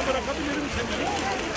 だから始めるんじゃない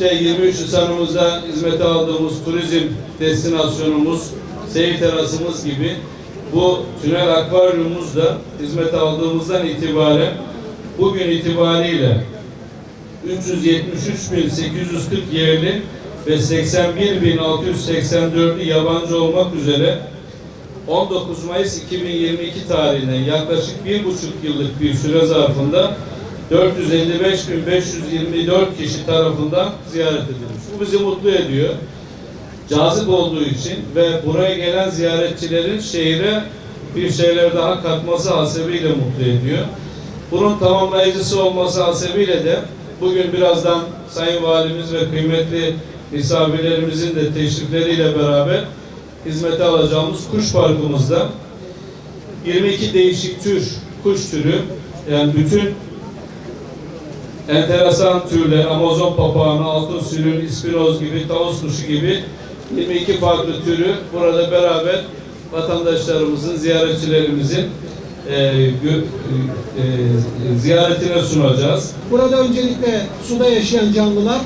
İşte 23 Nisan'ımızda hizmete aldığımız turizm destinasyonumuz, seyir terasımız gibi bu tünel akvaryumumuz da hizmete aldığımızdan itibaren bugün itibariyle 373.840 yerli ve 81.684'ü yabancı olmak üzere 19 Mayıs 2022 tarihine yaklaşık bir buçuk yıllık bir süre zarfında 455.524 kişi tarafından ziyaret edilmiş. Bu bizi mutlu ediyor. Cazip olduğu için ve buraya gelen ziyaretçilerin şehre bir şeyler daha katması hasebiyle mutlu ediyor. Bunun tamamlayıcısı olması hasebiyle de bugün birazdan Sayın Valimiz ve kıymetli misafirlerimizin de teşrifleriyle beraber hizmete alacağımız kuş parkımızda 22 değişik tür kuş türü yani bütün enteresan türler Amazon papağanı, altın sülün, ispinoz gibi, tavus kuşu gibi 22 farklı türü burada beraber vatandaşlarımızın, ziyaretçilerimizin e, e, e, ziyaretine sunacağız. Burada öncelikle suda yaşayan canlılar,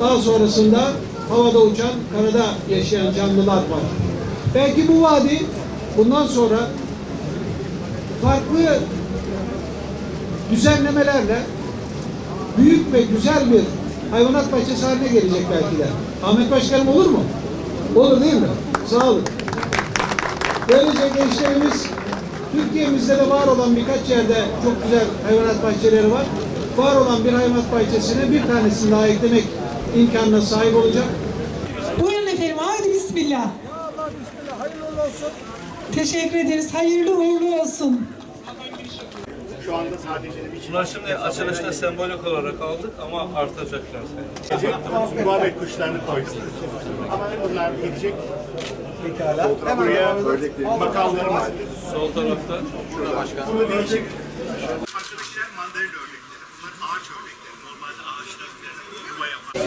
daha sonrasında havada uçan, karada yaşayan canlılar var. Belki bu vadi bundan sonra farklı düzenlemelerle büyük ve güzel bir hayvanat bahçesi haline gelecek belki de. Ahmet Başkanım olur mu? Olur değil mi? Sağ olun. Böylece gençlerimiz Türkiye'mizde de var olan birkaç yerde çok güzel hayvanat bahçeleri var. Var olan bir hayvanat bahçesine bir tanesini daha eklemek imkanına sahip olacak. Buyurun efendim, haydi bismillah. Teşekkür ederiz, hayırlı uğurlu olsun. Şu anda sadece bir şey. Bunlar şimdi açılışta sembolik olarak aldık ama artacaklar. Gelecek mübarek kuşlarını koysun. Ama bunlar gidecek. Pekala. Hemen Buraya makamlarımız. Sol tarafta. Şurada başkan. Burada değişik. Arkadakiler mandalina örnekleri. Bunlar ağaç örnekleri. Normalde ağaçlar üzerine yuva yapar.